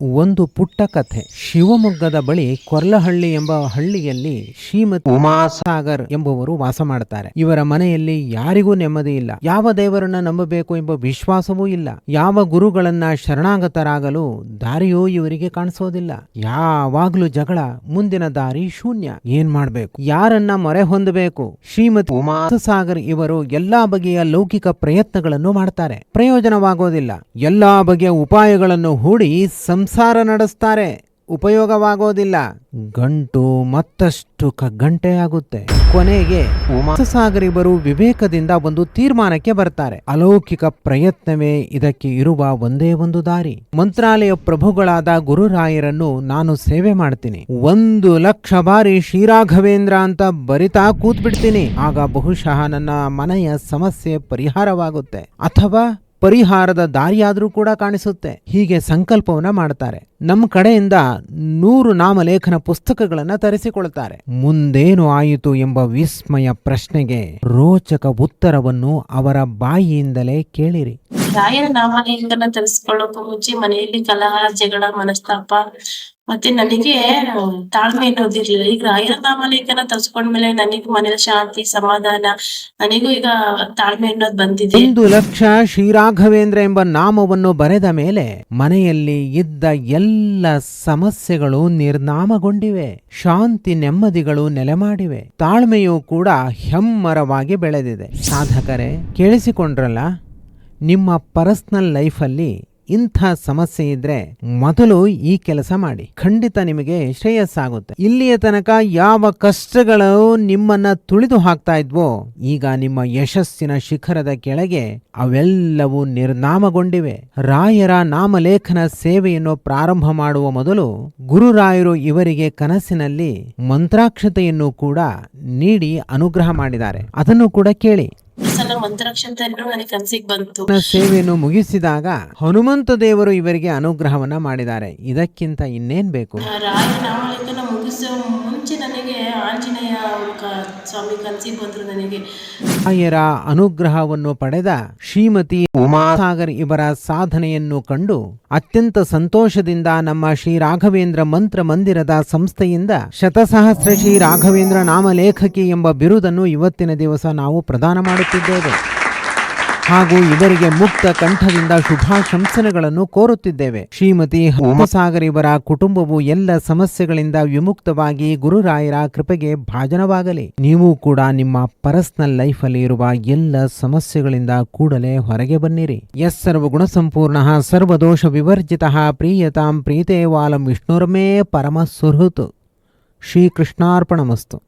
ಒಂದು ಪುಟ್ಟ ಕಥೆ. ಶಿವಮೊಗ್ಗದ ಬಳಿ ಕೊರ್ಲಹಳ್ಳಿ ಎಂಬ ಹಳ್ಳಿಯಲ್ಲಿ ಶ್ರೀಮತಿ ಉಮಾಸಾಗರ್ ಎಂಬುವರು ವಾಸ ಮಾಡ್ತಾರೆ. ಇವರ ಮನೆಯಲ್ಲಿ ಯಾರಿಗೂ ನೆಮ್ಮದಿ ಇಲ್ಲ. ಯಾವ ದೇವರನ್ನ ನಂಬಬೇಕು ಎಂಬ ವಿಶ್ವಾಸವೂ ಇಲ್ಲ. ಯಾವ ಗುರುಗಳನ್ನ ಶರಣಾಗತರಾಗಲು ದಾರಿಯೂ ಇವರಿಗೆ ಕಾಣಿಸೋದಿಲ್ಲ. ಯಾವಾಗ್ಲೂ ಜಗಳ, ಮುಂದಿನ ದಾರಿ ಶೂನ್ಯ. ಏನ್ ಮಾಡ್ಬೇಕು? ಯಾರನ್ನ ಮೊರೆ ಹೊಂದಬೇಕು? ಶ್ರೀಮತಿ ಉಮಾಸಾಗರ್ ಇವರು ಎಲ್ಲಾ ಬಗೆಯ ಲೌಕಿಕ ಪ್ರಯತ್ನಗಳನ್ನು ಮಾಡ್ತಾರೆ. ಪ್ರಯೋಜನವಾಗೋದಿಲ್ಲ. ಎಲ್ಲಾ ಬಗೆಯ ಉಪಾಯಗಳನ್ನು ಹೂಡಿ ಸಂಸಾರ ನಡೆಸ್ತಾರೆ, ಉಪಯೋಗವಾಗೋದಿಲ್ಲ. ಗಂಟು ಮತ್ತಷ್ಟು ಕಗ್ಗಂಟೆ ಆಗುತ್ತೆ ಕೊನೆಗೆ ಉಮಾಸಾಗರಿಬರು ವಿವೇಕದಿಂದ ಒಂದು ತೀರ್ಮಾನಕ್ಕೆ ಬರ್ತಾರೆ. ಅಲೌಕಿಕ ಪ್ರಯತ್ನವೇ ಇದಕ್ಕೆ ಇರುವ ಒಂದೇ ಒಂದು ದಾರಿ. ಮಂತ್ರಾಲಯ ಪ್ರಭುಗಳಾದ ಗುರುರಾಯರನ್ನು ನಾನು ಸೇವೆ ಮಾಡ್ತೀನಿ. ಒಂದು ಲಕ್ಷ ಬಾರಿ ಶ್ರೀರಾಘವೇಂದ್ರ ಅಂತ ಬರಿತಾ ಕೂತ್ಬಿಡ್ತೀನಿ. ಆಗ ಬಹುಶಃ ನನ್ನ ಮನೆಯ ಸಮಸ್ಯೆ ಪರಿಹಾರವಾಗುತ್ತೆ. ಅಥವಾ ಪರಿಹಾರದ ದಾರಿಯಾದರೂ ಕೂಡ ಕಾಣಿಸುತ್ತೆ. ಹೀಗೆ ಸಂಕಲ್ಪವನ್ನ ಮಾಡ್ತಾರೆ. ನಮ್ಮ ಕಡೆಯಿಂದ ನೂರು ನಾಮಲೇಖನ ಪುಸ್ತಕಗಳನ್ನು ತರಿಸಿಕೊಳ್ತಾರೆ. ಮುಂದೇನು ಆಯಿತು ಎಂಬ ವಿಸ್ಮಯ ಪ್ರಶ್ನೆಗೆ ರೋಚಕ ಉತ್ತರವನ್ನು ಅವರ ಬಾಯಿಯಿಂದಲೇ ಕೇಳಿರಿ. ರಾಯರ ನಾಮಲೇಖನ ತರಿಸಿಕೊಳ್ಳೋಕೆ ಮುಂಚೆ ಮನೆಯಲ್ಲಿ ಕಲಹ, ಜಗಳ, ಮನಸ್ತಾಪ ಮತ್ತೆ ನನಗೆ ತಾಳ್ಮೆ ಅನ್ನೋದಿರ್ಲಿಲ್ಲ ಈಗ ರಾಯರ ತರ್ಸ್ಕೊಂಡ್ಮೇಲೆ ನನಗೂ ಮನೇಲಿ ಶಾಂತಿ, ಸಮಾಧಾನ, ನನಗೂ ಈಗ ತಾಳ್ಮೆ ಅನ್ನೋದು ಬಂದಿದೆ. ಒಂದು ಲಕ್ಷ ಶ್ರೀರಾಘವೇಂದ್ರ ಎಂಬ ನಾಮವನ್ನು ಬರೆದ ಮೇಲೆ ಮನೆಯಲ್ಲಿ ಇದ್ದ ಎಲ್ಲ ಸಮಸ್ಯೆಗಳು ನಿರ್ನಾಮಗೊಂಡಿವೆ. ಶಾಂತಿ, ನೆಮ್ಮದಿಗಳು ನೆಲೆಮಾಡಿವೆ. ತಾಳ್ಮೆಯೂ ಕೂಡ ಹೆಮ್ಮರವಾಗಿ ಬೆಳೆದಿದೆ. ಸಾಧಕರೇ, ಕೇಳಿಸಿಕೊಂಡ್ರಲ್ಲ? ನಿಮ್ಮ ಪರ್ಸನಲ್ ಲೈಫಲ್ಲಿ ಇಂಥ ಸಮಸ್ಯೆ ಇದ್ರೆ ಮೊದಲು ಈ ಕೆಲಸ ಮಾಡಿ. ಖಂಡಿತ ನಿಮಗೆ ಶ್ರೇಯಸ್ಸಾಗುತ್ತೆ. ಇಲ್ಲಿಯ ತನಕ ಯಾವ ಕಷ್ಟಗಳು ನಿಮ್ಮನ್ನ ತುಳಿದು ಹಾಕ್ತಾ ಇದ್ವೋ, ಈಗ ನಿಮ್ಮ ಯಶಸ್ಸಿನ ಶಿಖರದ ಕೆಳಗೆ ಅವೆಲ್ಲವೂ ನಿರ್ನಾಮಗೊಂಡಿವೆ. ರಾಯರ ನಾಮಲೇಖನ ಸೇವೆಯನ್ನು ಪ್ರಾರಂಭ ಮಾಡುವ ಮೊದಲು ಗುರುರಾಯರು ಇವರಿಗೆ ಕನಸಿನಲ್ಲಿ ಮಂತ್ರಾಕ್ಷತೆಯನ್ನು ಕೂಡ ನೀಡಿ ಅನುಗ್ರಹ ಮಾಡಿದ್ದಾರೆ. ಅದನ್ನು ಕೂಡ ಕೇಳಿ. ಸಲ ಮಂತ್ರಾಕ್ಷತೆಯನ್ನು ನನಗೆ ಕನ್ಸಿಗೆ ಬಂತು. ಸೇವೆಯನ್ನು ಮುಗಿಸಿದಾಗ ಹನುಮಂತ ದೇವರು ಇವರಿಗೆ ಅನುಗ್ರಹವನ್ನ ಮಾಡಿದ್ದಾರೆ. ಇದಕ್ಕಿಂತ ಇನ್ನೇನ್ ಬೇಕು? ನಾಮಲೇಖನ ಮುಗಿಸೋ ಮುಂಚೆ ನನಗೆ ಆಂಜನೇಯ ಸ್ವಾಮಿ ಕನ್ಸಿಗೆ ಬಂದ್ರು ನನಗೆ. ರಾಯರ ಅನುಗ್ರಹವನ್ನು ಪಡೆದ ಶ್ರೀಮತಿ ಉಮಾಸಾಗರ್ ಇವರ ಸಾಧನೆಯನ್ನು ಕಂಡು ಅತ್ಯಂತ ಸಂತೋಷದಿಂದ ನಮ್ಮ ಶ್ರೀ ರಾಘವೇಂದ್ರ ಮಂತ್ರ ಮಂದಿರದ ಸಂಸ್ಥೆಯಿಂದ ಶತಸಹಸ್ರ ಶ್ರೀ ರಾಘವೇಂದ್ರ ನಾಮಲೇಖಕಿ ಎಂಬ ಬಿರುದನ್ನು ಇವತ್ತಿನ ದಿವಸ ನಾವು ಪ್ರದಾನ ಮಾಡುತ್ತಿದ್ದೇವೆ. ಹಾಗೂ ಇವರಿಗೆ ಮುಕ್ತ ಕಂಠದಿಂದ ಶುಭಾಶಂಸನೆಗಳನ್ನು ಕೋರುತ್ತಿದ್ದೇವೆ. ಶ್ರೀಮತಿ ಉಮಸಾಗರ್ ಇವರ ಕುಟುಂಬವು ಎಲ್ಲ ಸಮಸ್ಯೆಗಳಿಂದ ವಿಮುಕ್ತವಾಗಿ ಗುರುರಾಯರ ಕೃಪೆಗೆ ಭಾಜನವಾಗಲಿ. ನೀವು ಕೂಡ ನಿಮ್ಮ ಪರ್ಸನಲ್ ಲೈಫ್ ಅಲ್ಲಿ ಇರುವ ಎಲ್ಲ ಸಮಸ್ಯೆಗಳಿಂದ ಕೂಡಲೇ ಹೊರಗೆ ಬನ್ನಿರಿ. ಎಸ್ ಸರ್ವಗುಣ ಸಂಪೂರ್ಣ ಸರ್ವದೋಷ ವಿವರ್ಜಿತ, ಪ್ರೀಯತಾಂ ಪ್ರೀತೇವಾಲಂ ವಿಷ್ಣುರ್ಮೇ ಪರಮ ಸುಹೃತ್. ಶ್ರೀಕೃಷ್ಣಾರ್ಪಣಮಸ್ತು.